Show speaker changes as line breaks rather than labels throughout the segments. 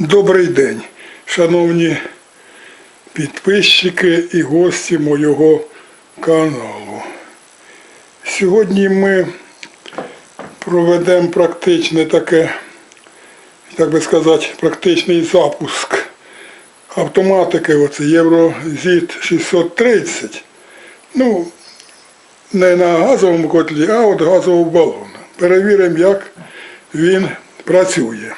Добрий день, шановні підписчики і гості моєго каналу. Сьогодні ми проведемо практичне таке, як би сказати, практичний запуск автоматики, оце Єврозіт 630. Ну, не на газовому котлі, а от газового балону. Перевіримо, як він працює.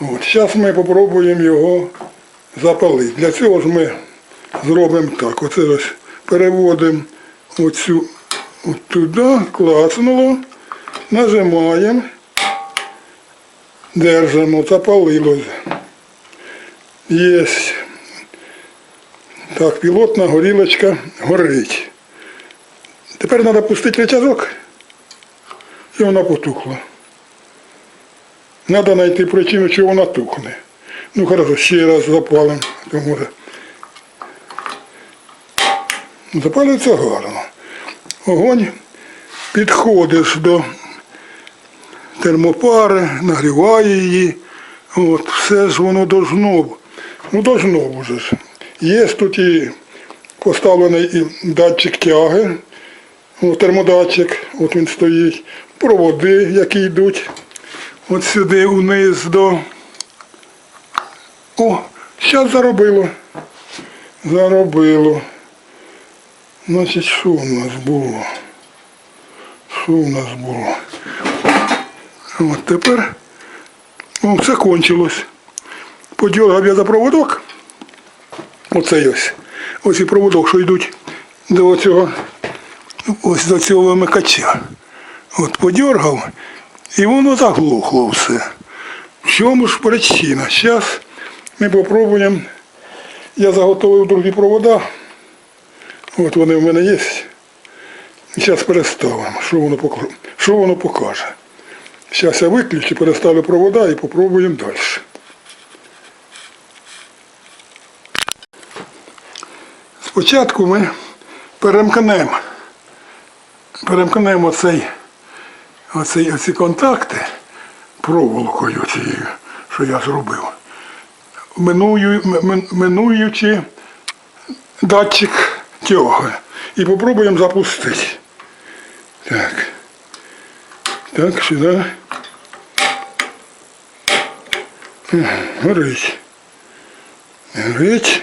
От, зараз ми спробуємо його запалити. Для цього ж ми зробимо так. Оце ось переводимо оцю от туди, клацнуло, нажимаємо, держимо, запалилось. Є. Так, пілотна горілочка горить. Тепер треба пустити рычажок, і вона потухла. Треба знайти причину, чого вона тухне. Ну хорошо, ще раз запалимо. То може. Запалюється гарно. Огонь підходиш до термопари, нагріває її. От, все ж воно должно. Ну должно вже ж. Є тут і поставлений і датчик тяги, термодатчик, от він стоїть, проводи, які йдуть от сюди вниз до. О, зараз заробило. Заробило. Значить, що в нас було? Що в нас було? От тепер о, все кончилось. Подергав я за проводок. Оцей ось. Ось і проводок, що йдуть до цього, ось до цього вимикача. От подергав, і воно заглухло все. В чому ж причина? Зараз ми попробуємо. Я заготовив другі провода. От вони в мене є. Зараз переставимо, що воно, покаже. що воно покаже. Зараз я виключу, переставлю провода і попробуємо далі. Спочатку ми перемкнемо. Перемкнемо цей, оцей, оці контакти проволокою цією, що я зробив. Миную, минуючи датчик тяги. І попробуємо запустити. Так. Так, сюди. Горить. Горить.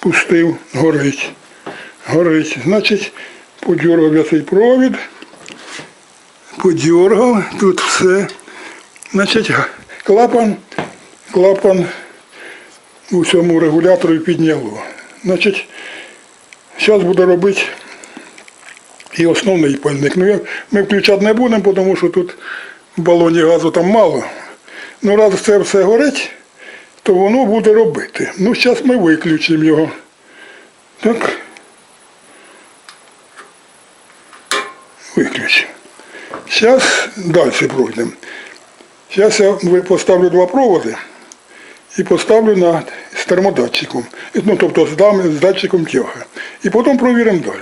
Пустив, горить. Горить. Значить, подергав я цей провід. Подергав, тут все. Значить, клапан, клапан у цьому регуляторі підняло. Значить, зараз буде робити і основний пальник. Ну, ми включати не будемо, тому що тут в балоні газу там мало. Ну, раз це все горить, то воно буде робити. Ну, зараз ми виключимо його. Так. Зараз далі пройдемо. Зараз я поставлю два проводи і поставлю на, з термодатчиком. Ну, тобто з, дам- з датчиком тяги. І потім провіримо далі.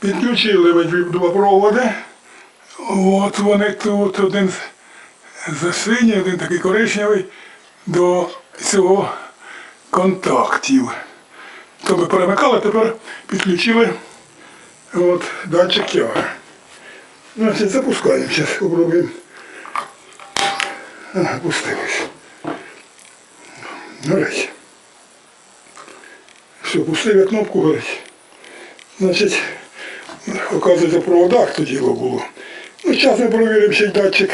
Підключили ми два проводи. От вони тут один за синій, один такий коричневий до цього контактів. То ми перемикали, тепер підключили от, датчик тяги. Значить, запускаємо зараз, спробуємо. Ага, пустилось. Горить. Все, пустив я кнопку горить. Значить, оказується, в проводах то діло було. Ну, зараз ми перевіримо ще й датчик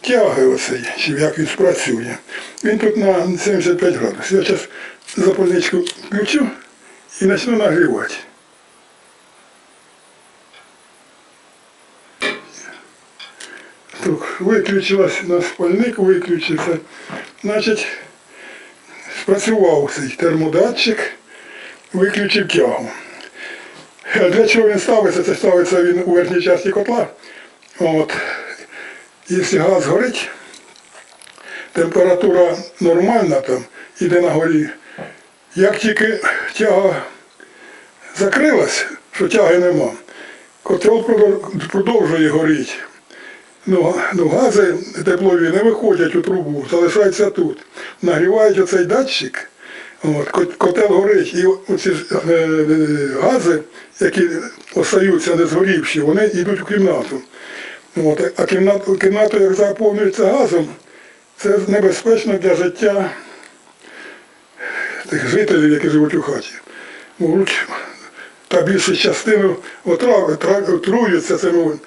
тяги оцей, чи як він спрацює. Він тут на 75 градусів. Я зараз запальничку включу і почну нагрівати. Так, виключилась у нас спальник, виключився. Значить, спрацював цей термодатчик, виключив тягу. Для чого він ставиться? Це ставиться він у верхній часті котла. От. Якщо газ горить, температура нормальна там, іде на горі. Як тільки тяга закрилась, що тяги нема, Котел продовжує горіти. Ну, ну, гази теплові не виходять у трубу, залишаються тут. Нагрівають оцей датчик, от, котел горить, і оці е, гази, які остаються не згорівші, вони йдуть в кімнату. От, а кімнату, кімнату, як заповнюється газом, це небезпечно для життя тих жителів, які живуть у хаті. Можуть та більшу частину отруються цими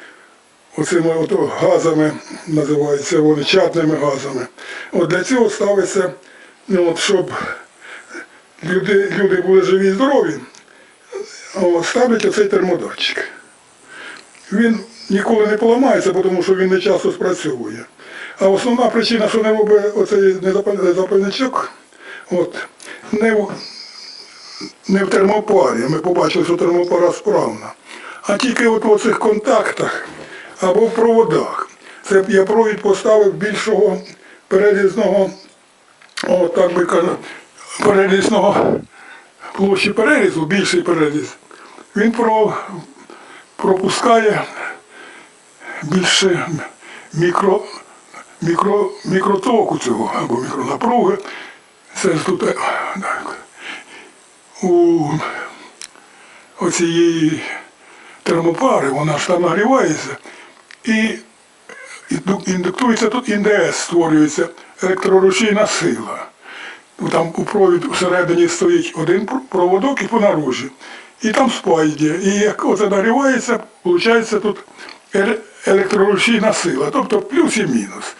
оцими от газами, називаються вони чадними газами. От для цього ставиться, ну, от, щоб люди, люди були живі і здорові, ставлять оцей термодатчик. Він ніколи не поламається, тому що він не часто спрацьовує. А основна причина, що не робить оцей запальничок, от, не, в- не в термопарі. Ми побачили, що термопара справна. А тільки от в цих контактах або в проводах. Це я провід поставив більшого перерізного, о, так би кажу, перерізного площі перерізу, більший переріз. Він про, пропускає більше мікро, мікро, мікротоку цього або мікронапруги. Це ж тут е, так, у оцієї термопари, вона ж там нагрівається і індуктується тут індес, створюється електрорушійна сила. Там у провід всередині стоїть один проводок і по наружі. І там спайдє. І як оце нагрівається, виходить тут еле- електрорушійна сила, тобто плюс і мінус.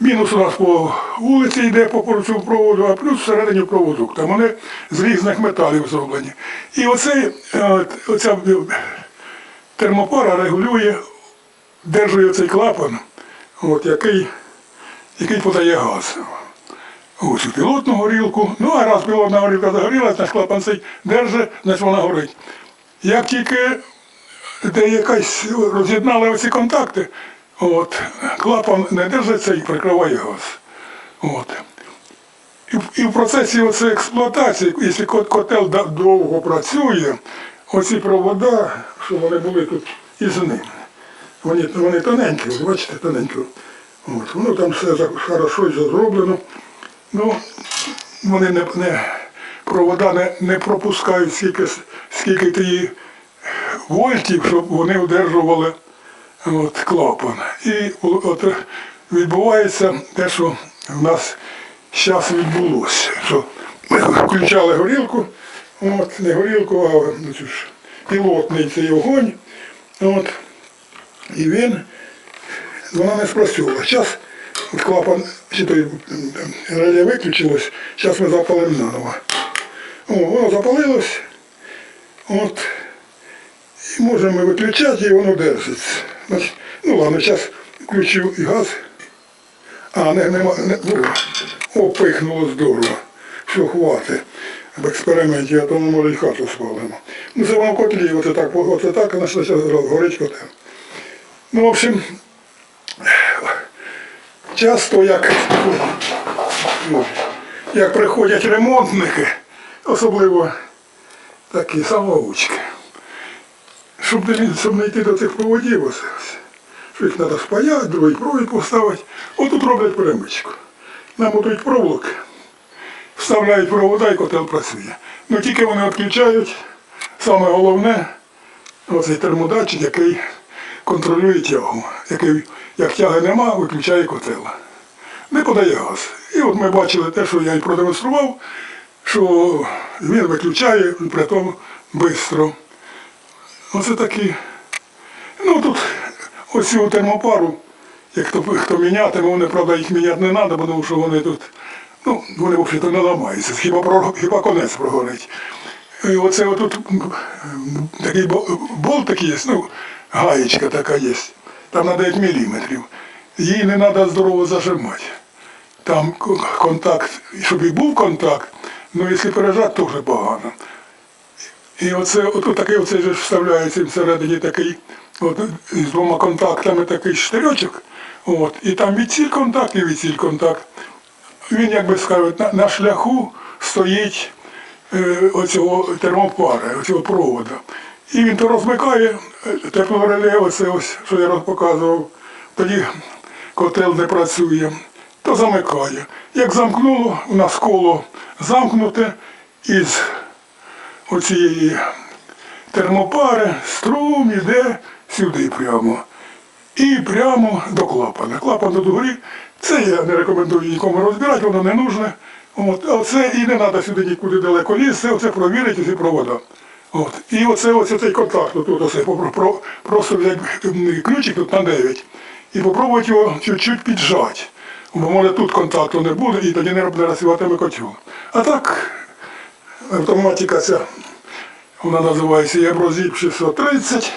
Мінус у нас по вулиці йде по цьому проводу, а плюс всередині проводок. Там вони з різних металів зроблені. І оцей, е, оця е, термопара регулює, держує цей клапан, от, який, який подає газ. Ось у пілотну горілку. Ну, а раз пілотна горілка загорілася, значить клапан цей держить, значить вона горить. Як тільки де якась роз'єднали оці контакти, от, клапан не держиться і прикриває газ. От. І, і в процесі оцеї експлуатації, якщо котел довго працює, оці провода, що вони були тут із ним, вони, вони тоненькі, бачите, тоненькі. От, воно там все хорошо зроблено. Ну, вони не, не провода не, не пропускають скільки, скільки тієї вольтів, щоб вони удержували от, клапан. І от відбувається те, що в нас зараз відбулося. Що ми включали горілку, от, не горілку, а пілотний цей огонь. От, і він, вона не спрацьовувала. Зараз от клапан, чи той реле виключилось, зараз ми запалимо наново. О, воно запалилось. От, і можемо виключати, і воно держиться. Значить, ну ладно, зараз включу і газ. А, не, нема, не, ну, о, пихнуло здорово. Все, хватить. В експерименті, а то ми може і хату спалимо. Ну це воно котлі, оце так, оце так, а горить котел. Ну, в общем, часто як, ну, як приходять ремонтники, особливо такі самоучки щоб не, щоб не йти до цих проводів, ось, що їх треба спаяти, другий провід поставити. Отут роблять перемичку. Намотують проволоки, вставляють провода і котел працює. Ну тільки вони відключають, саме головне, оцей термодатчик, який контролює тягу. Як тяги нема, виключає котел. Не подає газ. І от ми бачили те, що я і продемонстрував, що він виключає, при тому швидко. Оце такі. Ну тут ось цю термопару, як хто, хто мінятиме, вони, правда, їх міняти не треба, тому що вони тут, ну, вони взагалі не ламаються, хіба, про, хіба конець прогорить. І оце отут такий бо- болтик є, ну, гаєчка така є, там на 9 міліметрів. Її не треба здорово зажимати. Там контакт, щоб і був контакт, ну якщо пережати, вже погано. І оце, отут такий оцей же ж вставляється всередині такий, от, з двома контактами такий штирьочок. От, і там відсіль контакт і відсіль контакт. Він, як би сказати, на, на шляху стоїть е, оцього термопари, оцього провода. І він то розмикає е, теплореле, оце ось, що я показував. Тоді котел не працює, то замикає. Як замкнуло, у нас коло замкнуте із оцієї термопари, струм іде сюди прямо. І прямо до клапана. Клапан до горі. Це я не рекомендую нікому розбирати, воно не нужне. А і не треба сюди нікуди далеко лізти, оце провірити ці провода. От. І оце ось цей контакт, тут оце, про, просто взяти ключик тут на 9 і попробувати його чуть-чуть піджати. Бо може тут контакту не буде і тоді не працюватиме котел. А так, автоматика ця, вона називається Єврозіп 630.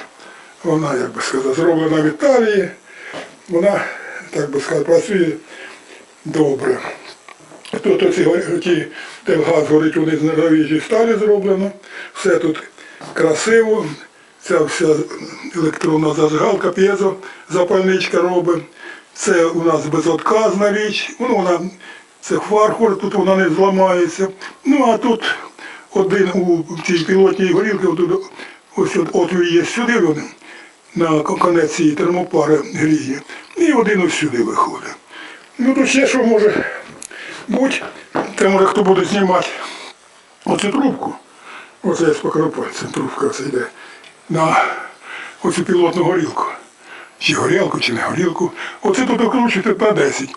Вона, як би сказати, зроблена в Італії. Вона, так би сказати, працює добре. Тут оці го- ті телгаз горить вони з нержавіючої сталі зроблено. Все тут красиво. Ця вся електронна зажигалка, п'єзо, запальничка робить. Це у нас безотказна річ. Ну, вона, це фарфор, тут вона не зламається. Ну а тут один у цій пілотній горілці, отут, ось от, отвір є сюди, він, на конець цієї термопари гріє. І один ось сюди виходить. Ну тут ще що може бути, це може хто буде знімати оцю трубку. Оце я спокійно пальцем трубка оце йде на оцю пілотну горілку. Чи горілку, чи не горілку. Оце тут окручуєте по 10.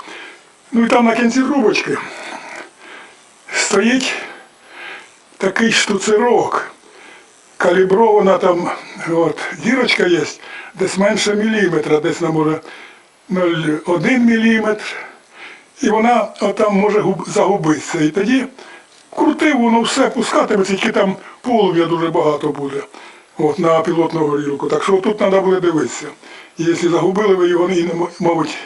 Ну і там на кінці трубочки стоїть такий штуцерок. Калібрована там от, дірочка є, десь менше міліметра, десь на може 0,1 міліметр. І вона отам може загубитися. І тоді крутив, воно все пускатиметься, тільки там полум'я дуже багато буде. От, на пілотну горілку. Так що тут треба буде дивитися. І Якщо загубили ви його, мабуть,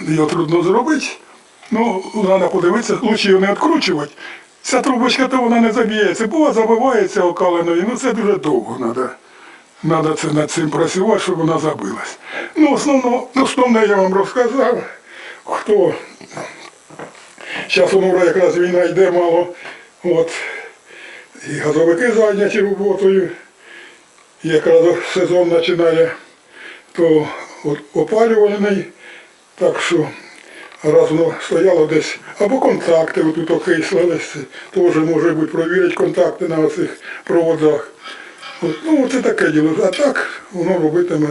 його трудно зробити, ну, треба подивитися, краще його не відкручувати. Ця трубочка то вона не заб'ється, бо забивається окаленою, ну це дуже довго треба. Треба це над цим працювати, щоб вона забилась. Ну, основно, основне я вам розказав, хто зараз воно якраз війна йде мало. От, і газовики зайняті роботою. І якраз сезон починає, то опалювальний. Так що раз воно стояло десь, або контакти отут окислились, теж може бути провірити контакти на оцих проводах. От, ну, це таке діло. А так воно робитиме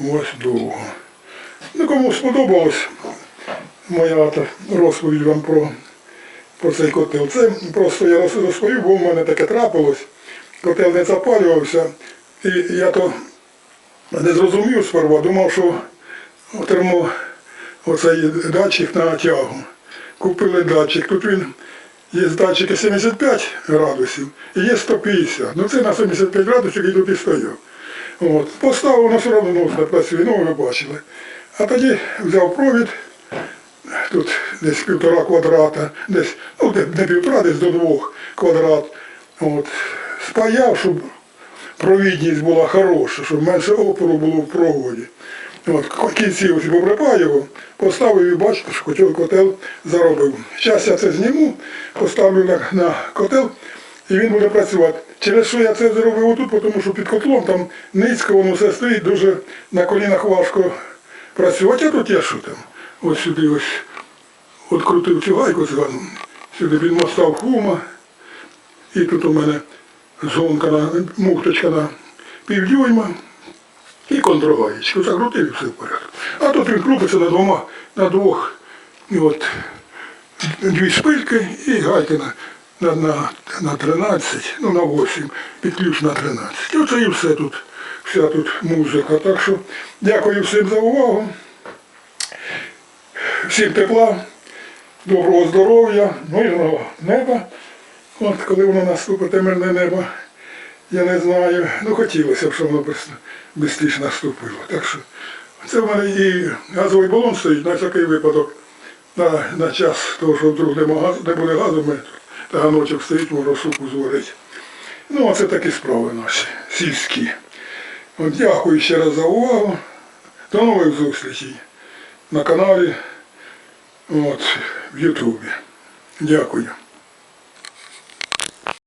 ось довго. Ну, кому сподобалось моя розповідь вам про, про цей котел. Це просто я роз- розповів, бо в мене таке трапилось. Котел не запалювався. І я то не зрозумів сперва, думав, що термо оцей датчик на тягу. Купили датчик. Тут він є датчики 75 градусів і є 150. Ну це на 75 градусів і тут і стояв. От. Поставив, воно все одно працює, ну ви бачили. А тоді взяв провід, тут десь півтора квадрата, десь, ну не півтора, десь до двох квадрат. От. Спаяв, щоб провідність була хороша, щоб менше опору було в проводі. От, кінці ось його, поставив і бачите, що котел, котел заробив. Зараз я це зніму, поставлю на, на котел і він буде працювати. Через що я це зробив отут, тому що під котлом там низько воно все стоїть, дуже на колінах важко працювати, а тут я що там? Ось сюди ось відкрутив цю гайку згану, сюди підмостав хума. І тут у мене зонка на муфточка на півдюйма і контргаєчку. Закрутив і все в порядку. А тут він крутиться на двома, на двох, от дві шпильки і гайки на, на, на, на 13, ну на 8, під ключ на 13. І оце і все тут, вся тут музика. Так що дякую всім за увагу. Всім тепла, доброго здоров'я, мирного неба. От коли воно наступить, мирне небо, я не знаю. Ну хотілося б, щоб воно швидше наступило. Так що це в мене і газовий балон стоїть на всякий випадок. На, на час того, що вдруг не буде газу, ми таганочок стоїть, можна супу зварити. Ну, а це такі справи наші, сільські. От, дякую ще раз за увагу. До нових зустрічей на каналі от, в Ютубі. Дякую.